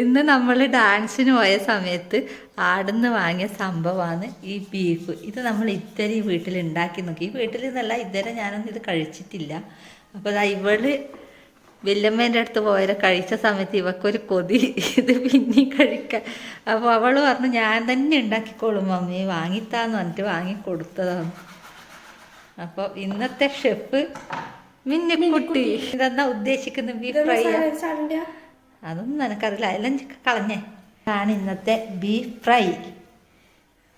ഇന്ന് നമ്മൾ ഡാൻസിന് പോയ സമയത്ത് ആടുന്ന് വാങ്ങിയ സംഭവമാണ് ഈ ബീഫ്. ഇത് നമ്മൾ ഇത്തരം വീട്ടിൽ ഉണ്ടാക്കി നോക്കി. ഈ വീട്ടിൽ നിന്നല്ല ഇതുവരെ ഞാനൊന്നും ഇത് കഴിച്ചിട്ടില്ല. അപ്പോൾ അതാ ഇവൾ വല്യമ്മേന്റെ അടുത്ത് പോയവരെ കഴിച്ച സമയത്ത് ഇവക്കൊരു കൊതി. ഇത് പിന്നെ കഴിക്കാൻ. അപ്പോൾ അവൾ പറഞ്ഞു ഞാൻ തന്നെ ഉണ്ടാക്കിക്കോളും മമ്മി. വാങ്ങിത്താന്ന് പറഞ്ഞിട്ട് വാങ്ങി കൊടുത്തതാണ് അപ്പോൾ ഇന്നത്തെ ഷെഫ് മിന്നിക്കുട്ടി. ഇതെന്നാ ഉദ്ദേശിക്കുന്നത് ബീഫ് ഫ്രൈ അതൊന്നും നിനക്കറിയില്ല. എല്ലാം ചി- കളഞ്ഞേ. ഇതാണ് ഇന്നത്തെ ബീഫ് ഫ്രൈ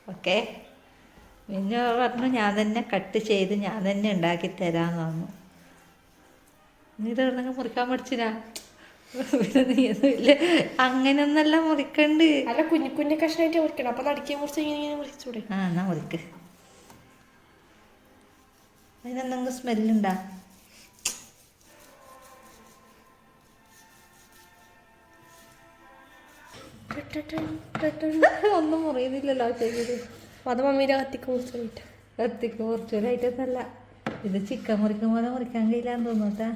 ഓക്കെ പിന്നെ പറഞ്ഞു ഞാൻ തന്നെ കട്ട് ചെയ്ത് ഞാൻ തന്നെ ഉണ്ടാക്കി തരാമെന്ന് പറഞ്ഞു. നീ ഇതെവിടെന്നെങ്കിൽ മുറിക്കാൻ പഠിച്ചിനാ? പിന്നെ നീ ഒന്നുമില്ല അങ്ങനെയൊന്നല്ല മുറിക്കണ്ട്. അല്ല കുഞ്ഞു കുഞ്ഞു കഷ്ണായിട്ട് മുറിക്കണം. അപ്പൊ നടുക്കിയ മുറിച്ച് ഇങ്ങനെ ഇങ്ങനെ മുറിച്ചൂടെ? ആ എന്നാ മുറിക്ക്. അതിനെന്തെങ്കിലും സ്മെല്ലുണ്ടാ ഒന്നും മുറിയുന്നില്ലല്ലോ ചെയ്തത് അപ്പൊ അത് മമ്മീടെ കത്തിക്ക് മുറിച്ചിട്ട് കത്തിക്ക് മുറിച്ചൊരായിട്ടൊന്നല്ല. ഇത് ചിക്കൻ മുറിക്കും പോലെ മുറിക്കാൻ കഴിയില്ലാന്ന് തോന്നൂട്ടാ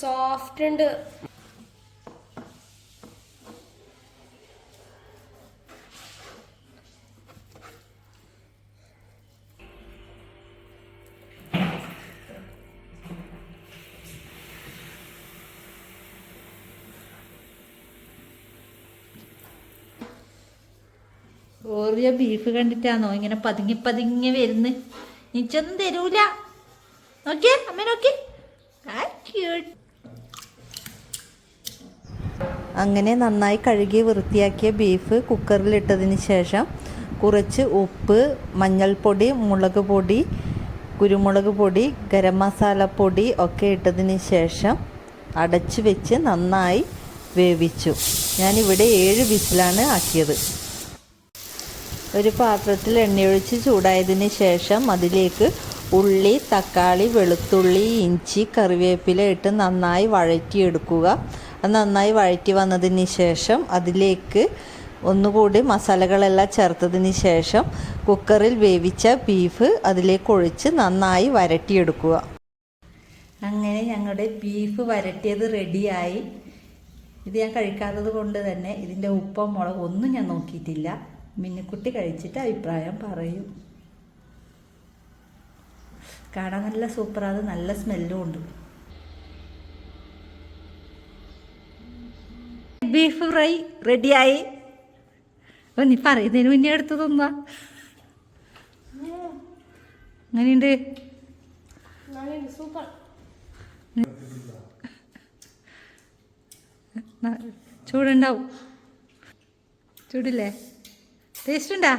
സോഫ്റ്റ് ഉണ്ട്. ഓറിയ ബീഫ് കണ്ടിട്ടാണോ? ഇങ്ങനെ പതുങ്ങി പതുങ്ങി വരുന്ന്. നിച്ചൊന്നും തരൂല. നോക്കിയേ അമ്മ നോക്കി. അങ്ങനെ നന്നായി കഴുകി വൃത്തിയാക്കിയ ബീഫ് കുക്കറിലിട്ടതിന് ശേഷം കുറച്ച് ഉപ്പ് മഞ്ഞൾപ്പൊടി മുളക് പൊടി കുരുമുളക് പൊടി ഗരം മസാല പൊടി ഒക്കെ ഇട്ടതിന് ശേഷം അടച്ചു വെച്ച് നന്നായി വേവിച്ചു. ഞാനിവിടെ ഏഴ് വിസിലാണ് ആക്കിയത്. ഒരു പാത്രത്തിൽ എണ്ണയൊഴിച്ച് ചൂടായതിന് ശേഷം അതിലേക്ക് ഉള്ളി തക്കാളി വെളുത്തുള്ളി ഇഞ്ചി കറിവേപ്പില ഇട്ട് നന്നായി വഴറ്റിയെടുക്കുക. അത് നന്നായി വഴറ്റി വന്നതിന് ശേഷം അതിലേക്ക് ഒന്നുകൂടി മസാലകളെല്ലാം ചേർത്തതിന് ശേഷം കുക്കറിൽ വേവിച്ച ബീഫ് അതിലേക്ക് ഒഴിച്ച് നന്നായി വരട്ടിയെടുക്കുക. അങ്ങനെ ഞങ്ങളുടെ ബീഫ് വരട്ടിയത് റെഡിയായി. ഇത് ഞാൻ കഴിക്കാത്തത് കൊണ്ട് തന്നെ ഇതിന്റെ ഉപ്പും മുളകും ഒന്നും ഞാൻ നോക്കിയിട്ടില്ല. മിന്നിക്കുട്ടി കഴിച്ചിട്ട് അഭിപ്രായം പറയും. കാണാൻ നല്ല സൂപ്പറാണ് നല്ല സ്മെല്ലും ഉണ്ട്. ബീഫ് ഫ്രൈ റെഡിയായി ഓ നീ പറയുന്നതിന് മുന്നേ എടുത്ത് തിന്നാ. അങ്ങനെയുണ്ട് ചൂടുണ്ടാവും. ചൂടില്ലേ? ടേസ്റ്റ്. ഉണ്ടാ